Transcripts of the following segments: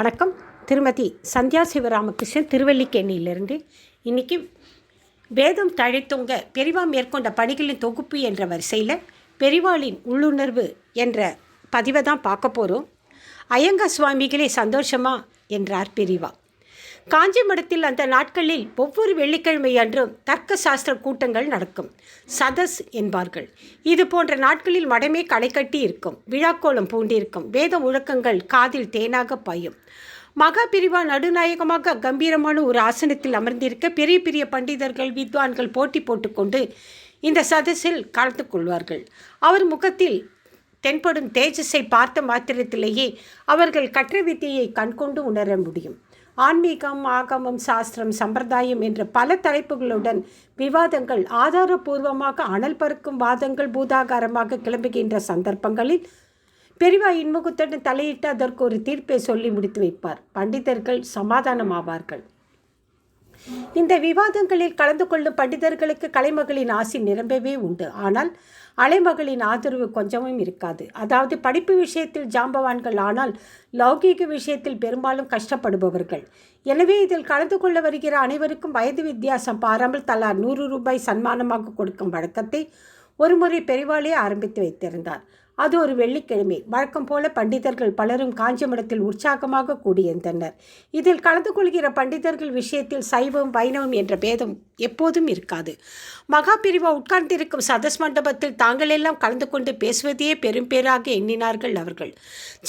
வணக்கம். திருமதி சந்தியா சிவராமகிருஷ்ணன் திருவல்லிக்கேணியிலிருந்து இன்னைக்கு வேதம் தழைத்தொங்க பெரிவா மேற்கொண்ட பணிகளின் தொகுப்பு என்ற வரிசையில் பெரிவாளின் உள்ளுணர்வு என்ற பதிவை தான் பார்க்க போகிறோம் ஐயங்கா சுவாமிகளே சந்தோஷமா? என்றார் பெரிவா. காஞ்சி மடத்தில் அந்த நாட்களில் ஒவ்வொரு வெள்ளிக்கிழமை அன்றும் தர்க்க சாஸ்திர கூட்டங்கள் நடக்கும். சதஸ் என்பார்கள். இது போன்ற நாட்களில் மடமே களை கட்டி இருக்கும் விழாக்கோலம் பூண்டிருக்கும் வேத முழக்கங்கள் காதில் தேனாக பாயும். மகா பிரிவா நடுநாயகமாக கம்பீரமான ஒரு ஆசனத்தில் அமர்ந்திருக்க பெரிய பெரிய பண்டிதர்கள் வித்வான்கள் போட்டி போட்டுக்கொண்டு இந்த சதஸில் கலந்து கொள்வார்கள். அவர் முகத்தில் தென்படும் தேஜஸை பார்த்த மாத்திரத்திலேயே அவர்கள் கற்ற வித்தியை கண்கொண்டு உணர முடியும். ஆன்மீகம் ஆகமம் சாஸ்திரம் சம்பிரதாயம் என்ற பல தலைப்புகளுடன் விவாதங்கள் ஆதாரபூர்வமாக அனல் பறக்கும் வாதங்கள் பூதாகாரமாக கிளம்புகின்ற சந்தர்ப்பங்களில் பெரிவா இன்முகத்துடன் தலையிட்டு அதற்கு ஒரு தீர்ப்பை சொல்லி முடித்து வைப்பார். பண்டிதர்கள் சமாதானமாவார்கள். இந்த விவாதங்களில் கலந்து கொள்ளும் பண்டிதர்களுக்கு கலைமகளின் ஆசி நிரம்பவே உண்டு. ஆனால் அலைமகளின் ஆதரவு கொஞ்சமும் இருக்காது. அதாவது படிப்பு விஷயத்தில் ஜாம்பவான்கள் ஆனால் லௌகீக விஷயத்தில் பெரும்பாலும் கஷ்டப்படுபவர்கள். எனவே இதில் கலந்து கொள்ள வருகிற அனைவருக்கும் வயது வித்தியாசம் பாராமல் தலா நூறு ரூபாய் சன்மானமாக கொடுக்கும் வழக்கத்தை ஒருமுறை பெரிவாளே ஆரம்பித்து வைத்திருந்தார். அது ஒரு வெள்ளிக்கிழமை. வழக்கம் போல பண்டிதர்கள் பலரும் காஞ்சிமடத்தில் உற்சாகமாக கூடியிருந்தனர். இதில் கலந்து கொள்கிற பண்டிதர்கள் விஷயத்தில் சைவம் வைணவம் என்ற பேதம் எப்போதும் இருக்காது. மகா பிரிவா உட்கார்ந்திருக்கும் சதஸ் மண்டபத்தில் தாங்களெல்லாம் கலந்து கொண்டு பேசுவதையே பெரும் பேராக எண்ணினார்கள் அவர்கள்.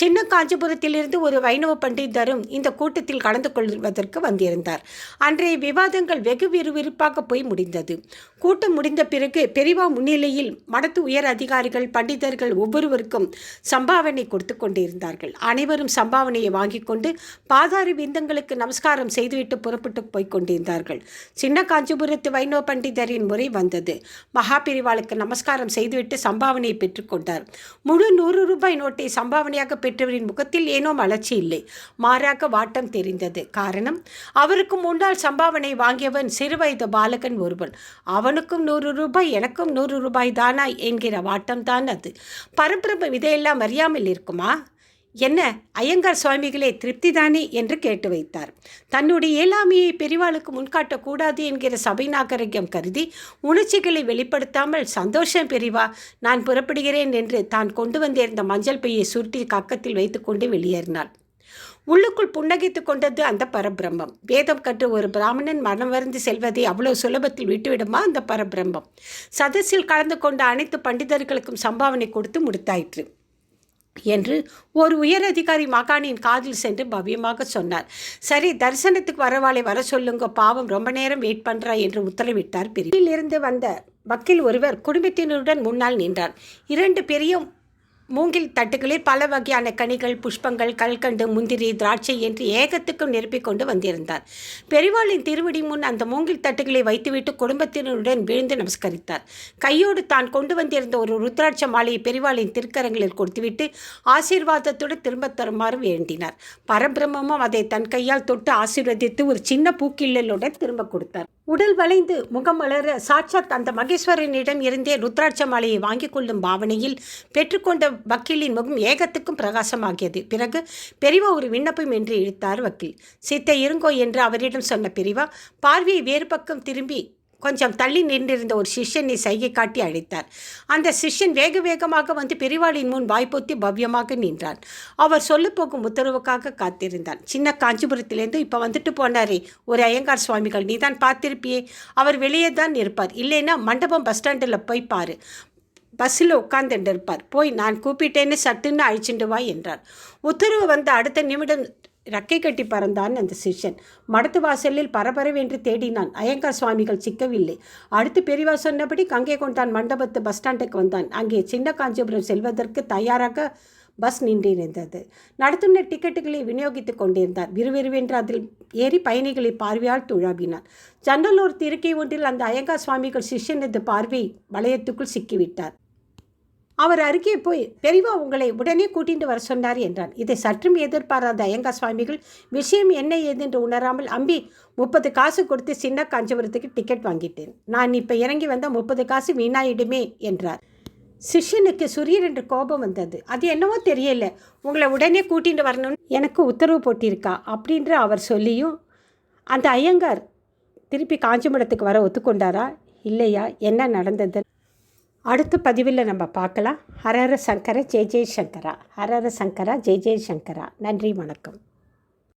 சின்ன காஞ்சிபுரத்திலிருந்து ஒரு வைணவ பண்டிதரும் இந்த கூட்டத்தில் கலந்து கொள்வதற்கு வந்திருந்தார். அன்றைய விவாதங்கள் வெகு விறுவிறுப்பாக போய் முடிந்தது. கூட்டம் முடிந்த பிறகு பெரிவா முன்னிலையில் மடத்து உயர் அதிகாரிகள் பண்டிதர்கள் ஒவ்வொரு ஒவ்வொருவருக்கும் சம்பாவனை கொடுத்து கொண்டிருந்தார்கள். அனைவரும் சம்பாவனையை வாங்கி கொண்டு பாதாரி விந்தங்களுக்கு நமஸ்காரம் செய்துவிட்டு புறப்பட்டு போய் கொண்டிருந்தார்கள். சின்ன காஞ்சிபுரத்து வைணவ பண்டிதரின் முறை வந்தது. மகாபிரிவாளுக்கு நமஸ்காரம் செய்துவிட்டு சம்பாவனையை பெற்றுக்கொண்டார் முழு நூறு ரூபாய் நோட்டை சம்பாவனையாக பெற்றவரின் முகத்தில் ஏனோ மலர்ச்சி இல்லை. மாறாக வாட்டம் தெரிந்தது. காரணம் அவருக்கு முன்னால் சம்பாவனை வாங்கியவன் சிறுவயது பாலகன் ஒருவன். அவனுக்கும் நூறு ரூபாய் எனக்கும் நூறு ரூபாய் தானா என்கிற வாட்டம்தான் அது. பர பரபிரமம் இதையெல்லாம் அறியாமல் இருக்குமா? என்ன ஐயங்கார் சுவாமிகளே திருப்திதானே என்று கேட்டு வைத்தார். தன்னுடைய இயலாமையை பெரிவாளுக்கு முன்காட்டக்கூடாது என்கிற சபை நாகரிகம் கருதி உணர்ச்சிகளை வெளிப்படுத்தாமல் சந்தோஷம் பெரிவா நான் புறப்படுகிறேன் என்று தான் கொண்டு வந்திருந்த மஞ்சள் பையை சுருட்டி கக்கத்தில் வைத்துக்கொண்டு வெளியேறினாள். உள்ளுக்குள் புன்னகைத்து கொண்டது அந்த பரபிரம்மம். வேதம் கற்று ஒரு பிராமணன் மனம் வருந்து செல்வதை அவ்வளோ சுலபத்தில் விட்டுவிடுமா அந்த பரபிரம்மம்? சதஸில் கலந்து கொண்ட அனைத்து பண்டிதர்களுக்கும் சம்பாவனை கொடுத்து முடித்தாயிற்று என்று ஒரு உயர் அதிகாரி மகானியின் காதில் சென்று பவ்யமாக சொன்னார். சரி தரிசனத்துக்கு வரவாளை வர சொல்லுங்க பாவம் ரொம்ப நேரம் வெயிட் பண்ணுறா என்று உத்தரவிட்டார் இருந்து வந்த வக்கீல் ஒருவர் குடும்பத்தினருடன் முன்னால் நின்றார். இரண்டு பெரிய மூங்கில் தட்டுகளில் பல வகையான கனிகள் புஷ்பங்கள் கல்கண்டு முந்திரி திராட்சை என்று ஏகத்துக்கும் நிரப்பிக் கொண்டு வந்திருந்தார். பெரிவாளின் திருவடி முன் அந்த மூங்கில் தட்டுகளை வைத்துவிட்டு குடும்பத்தினருடன் விழுந்து நமஸ்கரித்தார். கையோடு தான் கொண்டு வந்திருந்த ஒரு ருத்ராட்ச மாலையை பெரிவாளின் திருக்கரங்களில் கொடுத்துவிட்டு ஆசீர்வாதத்துடன் திரும்ப தருமாறு வேண்டினார். பரபிரம்மமும் அதை தன் கையால் தொட்டு ஆசீர்வதித்து ஒரு சின்ன பூக்கிள்ளலுடன் திரும்ப கொடுத்தார். உடல் வளைந்து முகம் வளர சாட்சாத் அந்த மகேஸ்வரனிடம் இருந்தே ருத்ராட்ச மாலையை வாங்கிக் கொள்ளும் பாவனையில் பெற்றுக்கொண்ட வக்கீலின் முகம் ஏகத்துக்கும் பிரகாசமாகியது. பிறகு பெரிவா ஒரு விண்ணப்பம் என்று இழுத்தார் வக்கீல். சித்த இருங்கோ என்று அவரிடம் சொன்ன பெரிவா பார்வையை வேறு பக்கம் திரும்பி கொஞ்சம் தள்ளி நின்றிருந்த ஒரு சிஷ்யனை சைகை காட்டி அழைத்தார். அந்த சிஷ்யன் வேக வேகமாக வந்து பெரிவாளின் முன் வாய்ப்பொத்தி பவ்யமாக நின்றான். அவர் சொல்லப்போகும் உத்தரவுக்காக காத்திருந்தான். சின்ன காஞ்சிபுரத்திலேருந்து இப்போ வந்துட்டு போனாரே ஒரு ஐயங்கார் சுவாமிகள் நீ தான் பார்த்திருப்பியே. அவர் வெளியே தான் இருப்பார். இல்லைன்னா மண்டபம் பஸ் ஸ்டாண்டில் போய் பாரு. பஸ்ஸில் உட்காந்துட்டு இருப்பார். போய் நான் கூப்பிட்டேன்னு சட்டுன்னு அழிச்சுட்டு வா என்றார். உத்தரவு வந்த அடுத்த நிமிடம் ரக்கை கட்டி பறந்தான் அந்த சிஷ்யன். மடத்து வாசலில் பரபரவென்று தேடினான். அயங்கார் சுவாமிகள் சிக்கவில்லை. அடுத்து பெரியவா சொன்னபடி கங்கை கொண்டான் மண்டபத்து பஸ் ஸ்டாண்டுக்கு வந்தான். அங்கே சின்ன காஞ்சிபுரம் செல்வதற்கு தயாராக பஸ் நின்றிருந்தது. நடத்துனர் டிக்கெட்டுகளை விநியோகித்துக் கொண்டிருந்தார். விறுவிறுவென்று அதில் ஏறி பயணிகளை பார்வையால் துழாவினார் ஜன்னலூர் திருக்கை ஒன்றில் அந்த அயங்கார் சுவாமிகள் சிஷ்யனது பார்வை வளையத்துக்குள் சிக்கிவிட்டார். அவர் அருகே போய் பெரியவா உங்களை உடனே கூட்டிட்டு வர சொன்னார் என்றான். இதை சற்றும் எதிர்பாராத ஐயங்கா சுவாமிகள் விஷயம் என்ன ஏதென்று உணராமல் அம்பி முப்பது காசு கொடுத்து சின்ன காஞ்சிபுரத்துக்கு டிக்கெட் வாங்கிட்டேன். நான் இப்போ இறங்கி வந்தால் முப்பது காசு வீணாயிடுமே என்றார். சிஷ்யனுக்கு சுரியன் என்று கோபம் வந்தது. அது என்னவோ தெரியல. உங்களை உடனே கூட்டிட்டு வரணும்னு எனக்கு உத்தரவு போட்டிருக்கா அப்படின்ற அவர் சொல்லியும் அந்த ஐயங்கார் திருப்பி காஞ்சிபுரத்துக்கு வர ஒத்துக்கொண்டாரா? இல்லையா? என்ன நடந்தது? அடுத்த பதிவில் நம்ம பார்க்கலாம். ஹரஹர சங்கர ஜெய் ஜெய் சங்கரா. ஹரஹர சங்கரா ஜெய் ஜெய் சங்கரா. நன்றி வணக்கம்.